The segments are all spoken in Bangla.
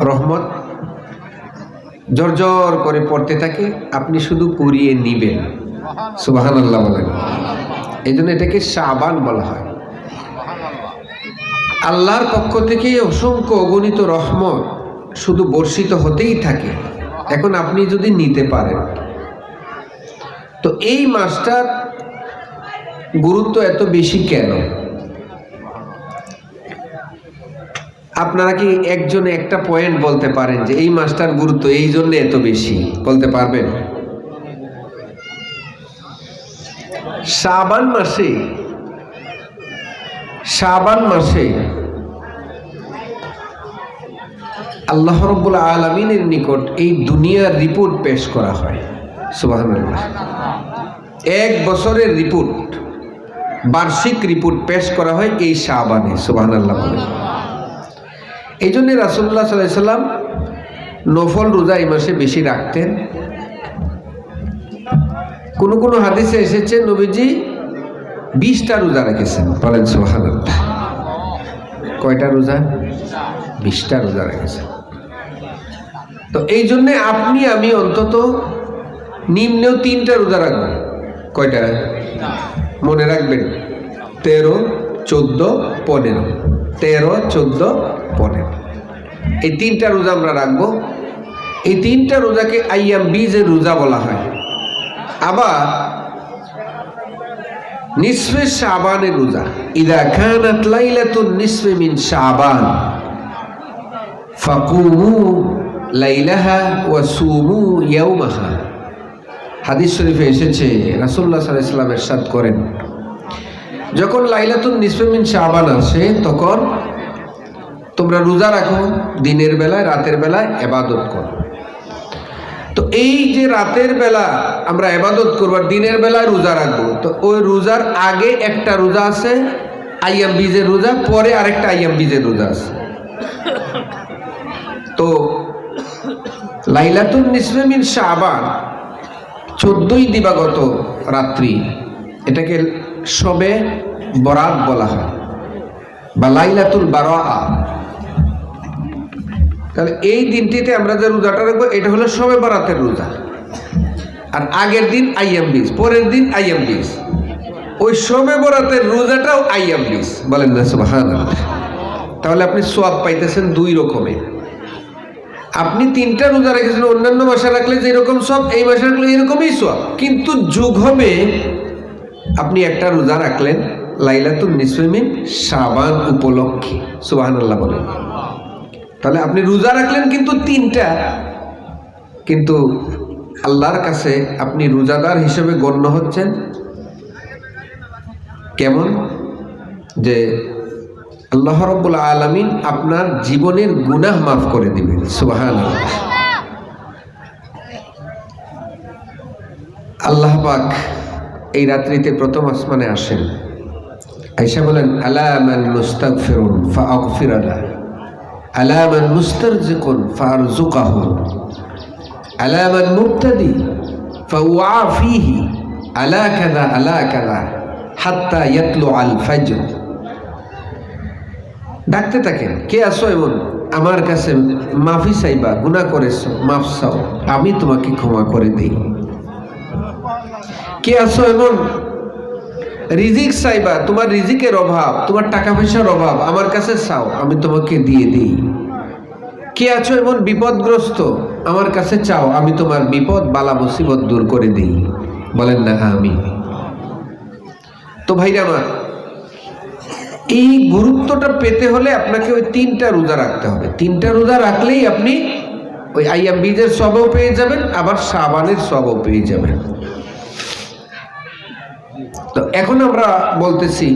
রহমত। জর্জর করে পড়তে থাকে, আপনি শুধু কুড়িয়ে নিবেন। সুবাহান আল্লাহ বলেন। এই জন্য এটাকে সাবান বলা হয়। আল্লাহর পক্ষ থেকে অসংখ্য অগণিত রহমত শুধু বর্ষিত হতেই থাকে। এখন আপনি যদি নিতে পারেন। তো এই মাসটার গুরুত্ব এত বেশি কেন? আপনারা কি একজনে একটা পয়েন্ট বলতে পারেন যে এই মাসটার গুরুত্ব এই জন্য এত বেশি? বলতে পারবেন? শাবান মাসে শাবান মাসে আল্লাহ রব্বুল আলমিনের নিকট এই দুনিয়ার রিপোর্ট পেশ করা হয়। সুবাহ এক বছরের রিপোর্ট বার্ষিক রিপোর্ট পেশ করা হয় এই শাহবানে সুবাহ আল্লাহ এই জন্যে রাসুল্লাহ সাল্লাহ সাল্লাম নফল রোজা এই মাসে বেশি রাখতেন। কোন কোন হাদিসে এসেছে, নবীজি বিশটা রোজা রেখেছেন। বলেন সোহান কয়টা রোজা? বিশটা রোজা রেখেছেন। তো এই জন্যে আপনি, আমি অন্তত নিম্নেও তিনটা রোজা রাখবেন কয়টা? মনে রাখবেন। তেরো, চোদ্দ, পনেরো। তেরো, চোদ্দ, পনেরো। এই তিনটা রোজা আমরা রাখব। এই তিনটা রোজাকে আইয়াম বীজের রোজা বলা হয়। আবার নিসফে শাবানের রোজা। ইদা কানাত লাইলাতুন মিন শাবান। ফাকুমু লাইলাহা ওয়া সুমু ইয়াউমাহা। হাদিস শরীফে এসেছে, রাসূলুল্লাহ সাল্লাল্লাহু আলাইহি ইরশাদ করেন। যখন লাইলাতুন নিসফে মিন শাবান আসে, তখন তোমরা রোজা রাখো, দিনের বেলায়, রাতের বেলায় এবাদত করো। তো এই যে রাতের বেলা আমরা এবাদত করব দিনের বেলায় রোজা রাখব, তো ওই রোজার আগে একটা রোজা আছে, আইয়াম বীজের রোজা, পরে আরেকটা আইয়াম বীজের রোজা আছে। তো লাইলাতুল নিসমিন শাবান, চোদ্দই দিবাগত রাত্রি, এটাকে সবে বরাত বলা হয়, বা লাইলাতুল বারা তাহলে এই দিনটিতে আমরা যে রোজাটা রাখব, এটা হলো সবে বরাতের রোজা। আর আগের দিন আইয়াম বীজ, পরের দিন আইয়াম বীজ। ওই সবে বরাতের রোজাটাও আইয়াম বীজ। বলেন না সুবাহান তাহলে আপনি সোয়াব পাইতেছেন দুই রকমে। আপনি তিনটা রোজা রেখেছেন, অন্যান্য মাসে রাখলে যেরকম সব এই মাসে রাখলে এরকমই সব কিন্তু যুগ হবে, আপনি একটা রোজা রাখলেন লাইলাতুল নিসমিন সাবান উপলক্ষে। সুবাহান আল্লাহ বলেন। তাহলে আপনি রোজা রাখলেন কিন্তু তিনটা। কিন্তু আল্লাহর কাছে আপনি রোজাদার হিসেবে গণ্য হচ্ছেন। কেমন? যে আল্লাহ রব্বুল আলমিন আপনার জীবনের গুনাহ মাফ করে দিবেন। সুবাহান আল্লাহ পাক এই রাত্রিতে প্রথম আসমানে আসেন। আইসা বলেন আলামান মুস্তাক ফেরুন ফা আলা আলামান মুস্তারজিকুন ফারজুকাহু আলামান মুবতাদি ফাউআফিহি আলা কাযা আলা কাযা হাত্তা ইয়াতলু আল ফাজর। ডাকতে থাকেন, কে আসো এমন? আমার কাছে মাফি চাইবা, গুনাহ করেছ, মাফ চাও, আমি তোমাকে ক্ষমা করে দিই। কে আসো এমন? রিজিক চাইবা, তোমার রিজিকের অভাব, তোমার টাকা পয়সার অভাব, আমার কাছে চাও, আমি তোমাকে দিয়ে দিই। কে আছো এমন বিপদগ্রস্ত? আমার কাছে চাও, আমি তোমার বিপদ, বালা মুসিবত দূর করে দিই। বলেন না, আমি। তো ভাইরা আমার, এই গুরুত্বটা পেতে হলে আপনাকে ওই তিনটা রোজা রাখতে হবে। তিনটা রোজা রাখলেই আপনি ওই আইয়াম বীজের সবও পেয়ে যাবেন, আবার সাবানের সবও পেয়ে যাবেন। তো এখন আমরা বলতেছি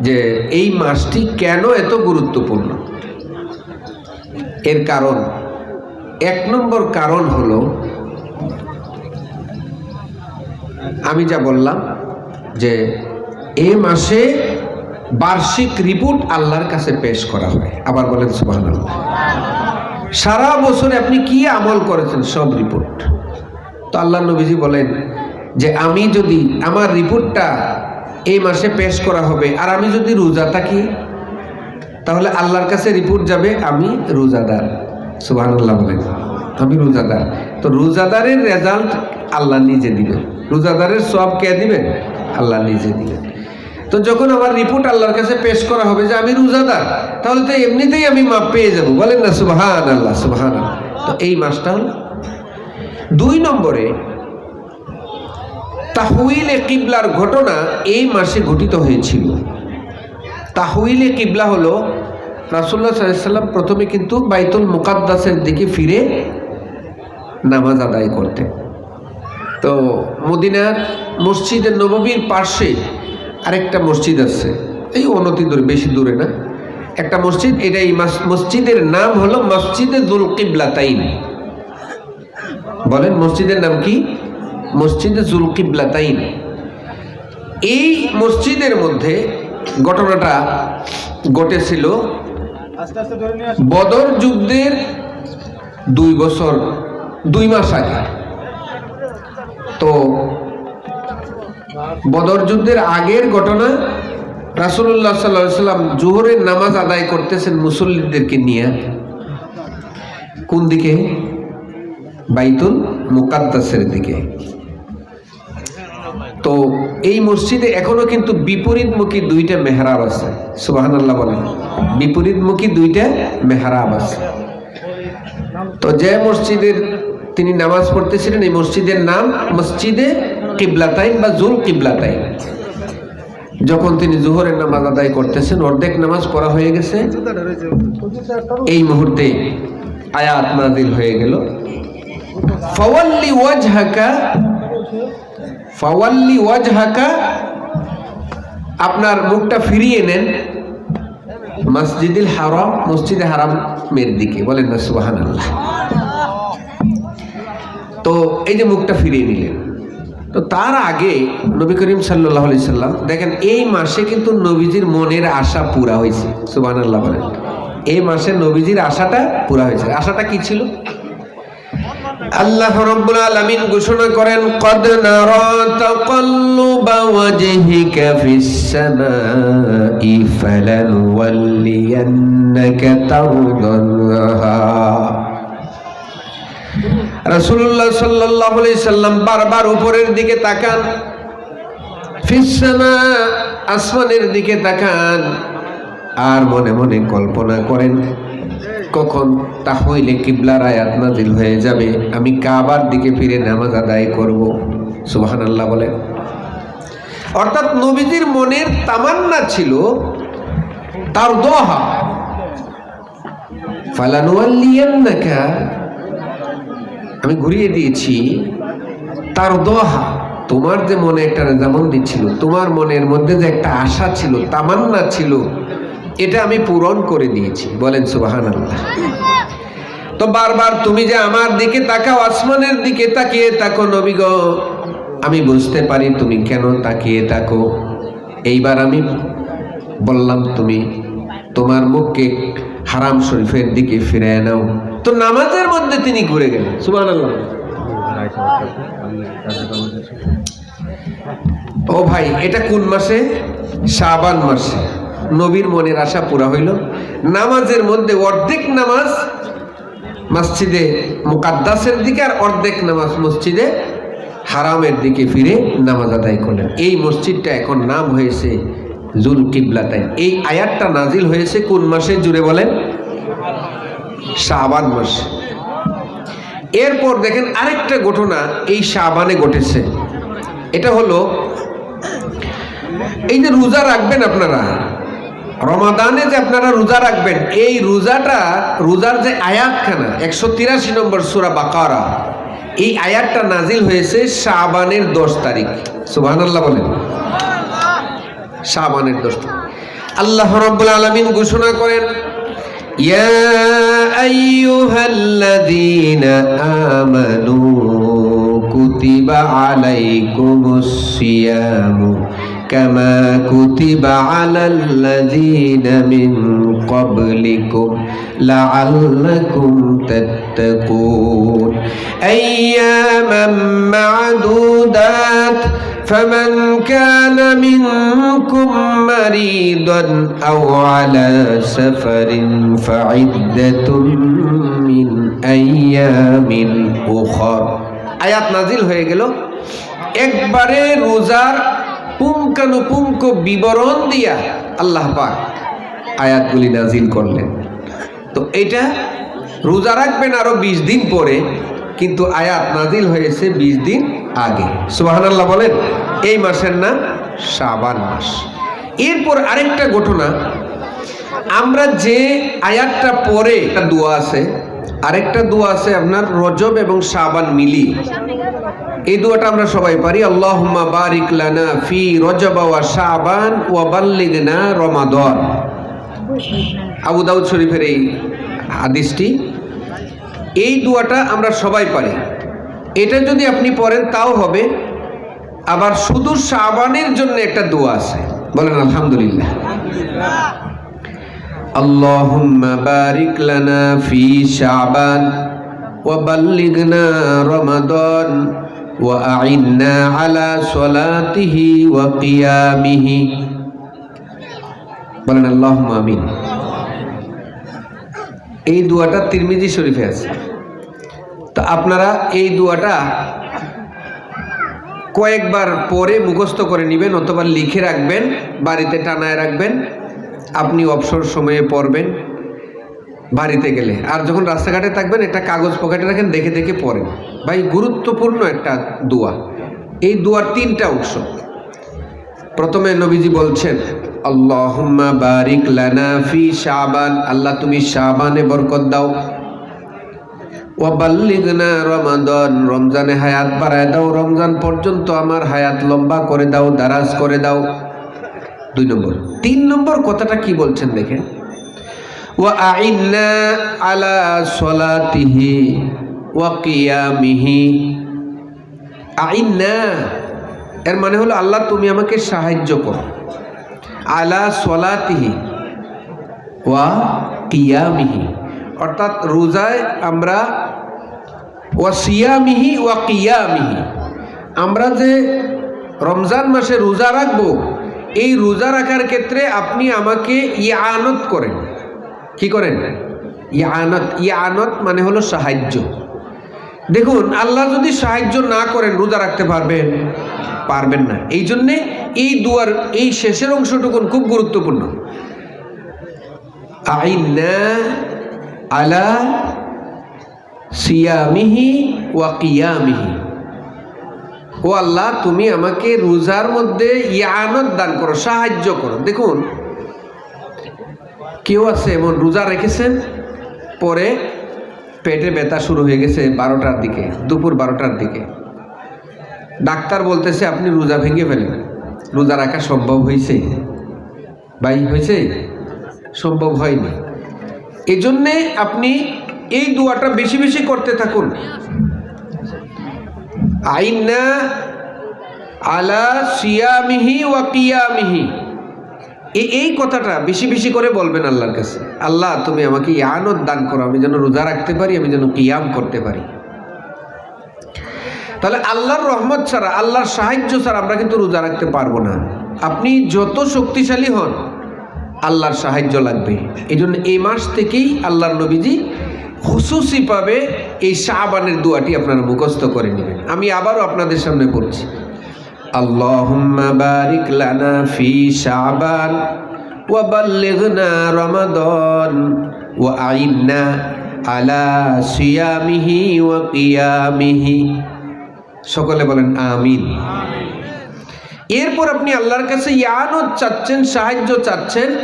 যে এই মাসটি কেন এত গুরুত্বপূর্ণ? এর কারণ, এক নম্বর কারণ হলো, আমি যা বললাম যে এ মাসে বার্ষিক রিপোর্ট আল্লাহর কাছে পেশ করা হয়। আবার বলেন সুবাহ সারা বছরে আপনি কি আমল করেছেন? সব রিপোর্ট। তো আল্লাহ নবীজি বলেন যে আমি যদি আমার রিপোর্টটা এই মাসে পেশ করা হবে আর আমি যদি রোজা থাকি, তাহলে আল্লাহর কাছে রিপোর্ট যাবে, আমি রোজাদার। সুবাহ বলেন। আমি রোজাদার। তো রোজাদারের রেজাল্ট আল্লাহ নিজে দিবেন। রোজাদারের সব কে দিবেন? আল্লাহ নিজে দিবেন। তো যখন আমার রিপোর্ট আল্লাহর কাছে পেশ করা হবে যে আমি রোজাদার, তাহলে তো এমনিতেই আমি মাপ পেয়ে যাব। বলেন না সুবাহান আল্লাহ সুবাহান তো এই মাসটা হল দুই নম্বরে তাহউইলে কিবলার ঘটনা এই মাসে ঘটিত হয়েছিল। তাহউইলে কিবলা হলো রাসুল্লাহ সাল্লাম প্রথমে কিন্তু বাইতুল মুকাদ্দাসের দিকে ফিরে নামাজ আদায় করতেন। তো মদিনার মসজিদের নববীর পার্শ্বে আরেকটা মসজিদ আছে। এই অনতি দূরে, বেশি দূরে না। একটা মসজিদ, এটা এই মাস- মসজিদের নাম হলো মসজিদে দুল কিবলা তাইন বলেন মসজিদের নাম কি? মসজিদে জুল কিবলাতাইন এই মসজিদের মধ্যে ঘটনাটা ঘটেছিল বদর যুদ্ধের দুই বছর, দুই মাস আগে। তো বদর যুদ্ধের আগের ঘটনা রাসুল্লাহ সাল্লাহ সাল্লাম জোহরের নামাজ আদায় করতেছেন মুসল্লিদেরকে নিয়ে। কোন দিকে? বাইতুল মুকাদ্দাসের দিকে। তো এই মসজিদে এখনও কিন্তু বিপরীতমুখী দুইটা মেহরাব আছে। সুবাহান আল্লাহ বলেন। বিপরীতমুখী দুইটা মেহরাব আছে। তো যে মসজিদের তিনি নামাজ পড়তেছিলেন, এই মসজিদের নাম মসজিদে কিবলাতাইন বা জুল কিবলাতাইন যখন তিনি জোহরের নামাজ আদায় করতেছেন, অর্ধেক নামাজ পড়া হয়ে গেছে। এই মুহূর্তে আয়াত নাজিল হয়ে গেল। ফাওয়াল্লি ওয়াজহাকা ফাওয়াল্লি ওয়াজহাকা, আপনার মুখটা ফিরিয়ে নেন মসজিদুল হারাম, মসজিদে হারামের দিকে। বলেন না সুবাহান আল্লাহ তো এই যে মুখটা ফিরিয়ে নিলেন। তো তার আগে নবী করিম সাল্লাহ আলি সাল্লাম, দেখেন এই মাসে কিন্তু নবীজির মনের আশা পুরা হয়েছে। সুবাহান আল্লাহ বলেন। এই মাসে নবীজির আশাটা পুরা হয়েছে। আশাটা কি ছিল? আল্লাহ রব্বুল আলামিন ঘোষণা করেন, কদ নারা তাকাল্লুবা ওয়াজহিকা ফিস সামাই ফালানুওয়াল্লিয়ান্নাকা তারদাহা রাসূলুল্লাহ সাল্লাল্লাহু আলাইহি সাল্লাম বারবার উপরের দিকে তাকান, ফিস সামা, আসমানের দিকে তাকান। আর মনে মনে কল্পনা করেন কখন? তা হইলে কিবলার আয়াত নাজিল হয়ে যাবে। আমি কাবার দিকে ফিরে নামাজ আদায় করব। সুবাহান আল্লাহ বলেন। অর্থাৎ নবীজির মনের তামান্না ছিল তার দোহা। আমি ঘুরিয়ে দিয়েছি তার দোহা। তোমার যে মনে একটা যেমন দিচ্ছিল তোমার মনের মধ্যে যে একটা আশা ছিল, তামান্না ছিল এটা আমি পূরণ করে দিয়েছি। বলেন সুবাহান আল্লাহ তো বারবার তুমি যে আমার দিকে তাকাও, আসমানের দিকে তাকিয়ে তাকো নবী গো। আমি বুঝতে পারি তুমি কেন তাকিয়ে তাকো এইবার আমি বললাম তুমি তোমার মুখকে হারাম শরীফের দিকে ফিরে নাও। তো নামাজের মধ্যে তিনি ঘুরে গেলেন। সুবাহ আল্লাহ ও ভাই, এটা কোন মাসে? শাবান মাসে। নবীর মনের আশা পুরা হইল। নামাজের মধ্যে অর্ধেক নামাজ মসজিদে মুকাদ্দাসের দিকে আর অর্ধেক নামাজ মসজিদে হারামের দিকে ফিরে নামাজ আদায় করলেন। এই মসজিদটা এখন নাম হয়েছে জুল কিবলাতাইন এই আয়াতটা নাজিল হয়েছে কোন মাসে জুড়ে বলেন? শাবান মাস। এরপর দেখেন আরেকটা ঘটনা এই শাবানে ঘটেছে। এটা হলো, এই যে রোজা রাখবেন আপনারা রমাদানে যে আপনারা রোজা রাখবেন এই রোজাটা রোজার যে আয়াতখানা একশো তিরাশি নম্বর সুরা বাকারা এই আয়াতটা নাজিল হয়েছে শাবানের দশ তারিখ সুবাহ আল্লাহ বলেন শাবানের দশ তারিখ আল্লাহ রব্বুল আলমিন ঘোষণা করেন يا أيها الذين آمنوا كتب عليكم الصيام كما كتب على الذين من قبلكم لعلكم تتقون أياما معدودات فمن كان منكم مريضا أو على سفر فعدة من আইয়ামিন উখর আয়াত নাজিল হয়ে গেল একবারে রোজার পুঙ্খানুপুঙ্খ বিবরণ দিয়া আল্লাহ পাক আয়াতগুলি নাজিল করলেন। তো এটা রোজা রাখবেন আরও বিশ দিন পরে, কিন্তু আয়াত নাজিল হয়েছে বিশ দিন আগে। সুবহানাল্লাহ বলেন, এই মাসের নাম শাবান মাস। এরপর আরেকটা ঘটনা, আমরা যে আয়াতটা পরে একটা দোয়া আছে আরেকটা দোয়া আছে আপনার, রজব এবং শাবান মিলি। এই দোয়াটা আমরা সবাই পারি, আল্লাহুম্মা বারিক লানা ফি রজব ওয়া শাবান ওয়া বাল্লিগনা রমাদান। আবু দাউদ শরীফের এই হাদিসটি। এই দোয়াটা আমরা সবাই পারি। এটা যদি আপনি পড়েন, তাও হবে। আবার শুধু শাবানের জন্য একটা দোয়া আছে। বলেন, আলহামদুলিল্লাহ। اللهم بارك لنا في شعبان وبلغنا رمضان وأعنا على صلاته وقيامه বলেন আল্লাহ আমিন এই দুয়াটা তিরমিজি শরীফে আছে তো আপনারা এই দুয়াটা কয়েকবার পরে মুখস্থ করে নেবেন অথবা লিখে রাখবেন বাড়িতে টানায় রাখবেন আপনি অবসর সময়ে পড়বেন বাড়িতে গেলে। আর যখন রাস্তাঘাটে থাকবেন, একটা কাগজ পকেটে রাখেন, দেখে দেখে পড়েন। ভাই, গুরুত্বপূর্ণ একটা দোয়া। এই দোয়ার তিনটা অংশ প্রথমে নবীজি বলছেন, আল্লাহুম্মা বারিক লানা শাবান। আল্লাহ, তুমি শাবানে বরকত দাও। ওয়াবাল্লিগনা রমাদান। রমজানে হায়াত বাড়ায় দাও। রমজান পর্যন্ত আমার হায়াত লম্বা করে দাও, দারাজ করে দাও। দুই নম্বর। তিন নম্বর কথাটা কি বলছেন দেখেন? ওয়া আইন্না আলা সলাতিহি ওয়া এর মানে হলো আল্লাহ তুমি আমাকে সাহায্য করো। আলা সলাতিহি ওয়া কিয়ামিহি। অর্থাৎ রোজায় আমরা ওয়া সিয়ামিহি ওয়া কিয়ামিহি। আমরা যে রমজান মাসে রোজা রাখব এই রোজা রাখার ক্ষেত্রে আপনি আমাকে ইয়ানত করেন। কি করেন? ইয়ানত ইয়ানত মানে হলো সাহায্য। দেখুন, আল্লাহ যদি সাহায্য না করেন, রোজা রাখতে পারবেন? পারবেন না। এই জন্যে এই দুয়ার, এই শেষের অংশটুকুন খুব গুরুত্বপূর্ণ। আইনা আলা সিয়ামিহি ওয়া কিয়ামিহি। ও আল্লাহ, তুমি আমাকে রোজার মধ্যে ইয়ানত দান করো, সাহায্য করো। দেখুন, কেউ আছে এমন রোজা রেখেছেন, পরে পেটে ব্যথা শুরু হয়ে গেছে বারোটার দিকে, দুপুর বারোটার দিকে। ডাক্তার বলতেছে, আপনি রোজা ভেঙে ফেলেন। রোজা রাখা সম্ভব হয়েছে? ভাই, হয়েছে। সম্ভব হয়নি। এই জন্যে আপনি এই দোয়াটা বেশি বেশি করতে থাকুন। আইনা আলা সিয়ামিহি ওয়া কিয়ামিহি। এই কথাটা বেশি বেশি করে বলবেন আল্লাহর কাছে। আল্লাহ, তুমি আমাকে ইয়ানত দান করো, আমি যেন রোজা রাখতে পারি, আমি যেন কিয়াম করতে পারি। তাহলে আল্লাহর রহমত ছাড়া, আল্লাহর সাহায্য ছাড়া আমরা কিন্তু রোজা রাখতে পারব না। আপনি যত শক্তিশালী হন, আল্লাহর সাহায্য লাগবে। এই এই মাস থেকেই আল্লাহর নবীজি হুসুসি পাবে এই শাহবানের দোয়াটি আপনারা মুখস্থ করে নেবেন। আমি আবারও আপনাদের সামনে পড়ছি ফি আলা সকলে বলেন, আমিন। এরপর আপনি আল্লাহর কাছে ইয়ানত চাচ্ছেন, সাহায্য চাচ্ছেন,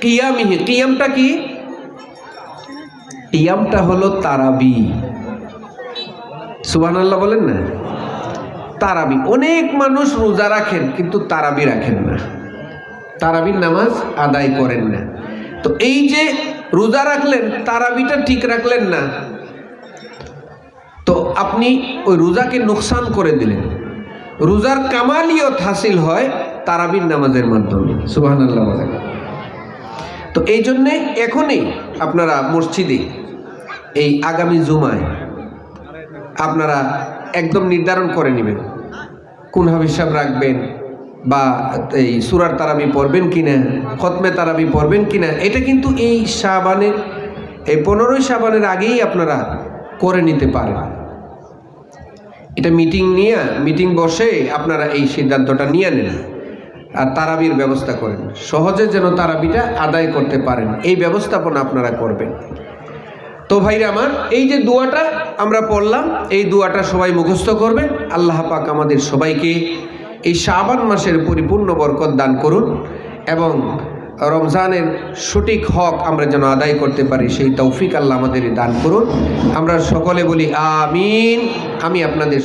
কিয়ামিহি, কিয়ামটা কি? কিয়ামটা হলো তারাবি। সুবান আল্লাহ বলেন না? তারাবি। অনেক মানুষ রোজা রাখেন, কিন্তু তারাবি রাখেন না। তারাবির নামাজ আদায় করেন না। তো এই যে রোজা রাখলেন, তারাবিটা ঠিক রাখলেন না। তো আপনি ওই রোজাকে নোকসান করে দিলেন। রোজার কামালিয়ত হাসিল হয় তারাবির নামাজের মাধ্যমে। সুবাহ বলেন। তো এই জন্যে এখনই আপনারা মসজিদে এই আগামী জুমায় আপনারা একদম নির্ধারণ করে নেবেন কোন হিসাব রাখবেন বা এই সুরার তারাবি পড়বেন কিনা, খতমে তারাবি পড়বেন কিনা, এটা কিন্তু এই সাবানের এই পনেরোই সাবানের আগেই আপনারা করে নিতে পারেন। এটা মিটিং নিয়ে, মিটিং বসে আপনারা এই সিদ্ধান্তটা নিয়ে নেন আর তারাবির ব্যবস্থা করেন। সহজে যেন তারাবিটা আদায় করতে পারেন, এই ব্যবস্থাপনা আপনারা করবেন। তো ভাইরা আমার, এই যে দুয়াটা আমরা পড়লাম, এই দুয়াটা সবাই মুখস্থ করবেন। আল্লাহ পাক আমাদের সবাইকে এই শাবান মাসের পরিপূর্ণ বরকত দান করুন এবং রমজানের সঠিক হক আমরা যেন আদায় করতে পারি, সেই তৌফিক আল্লাহ আমাদের দান করুন। আমরা সকলে বলি, আমিন। আমি আপনাদের